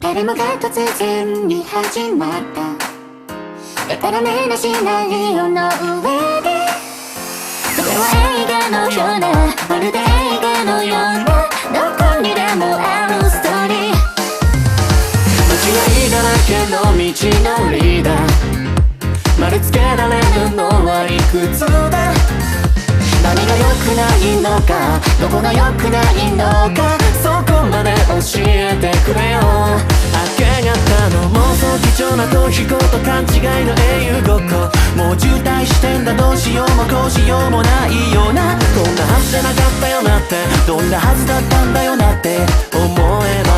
誰もが突然に始まった。でたらめなシナリオの上で。それは映画のようなまるで映画のような。どこにでもあるストーリー。間違いだらけの道のりだ。丸つけられるのはいくつだ。何が良くないのかどこが良くないのか。想貴重な逃避行と勘違いの英雄ごっこもう渋滞してんだどうしようもこうしようもないようなこんなはずじゃなかったよなってどんなはずだったんだよなって思えば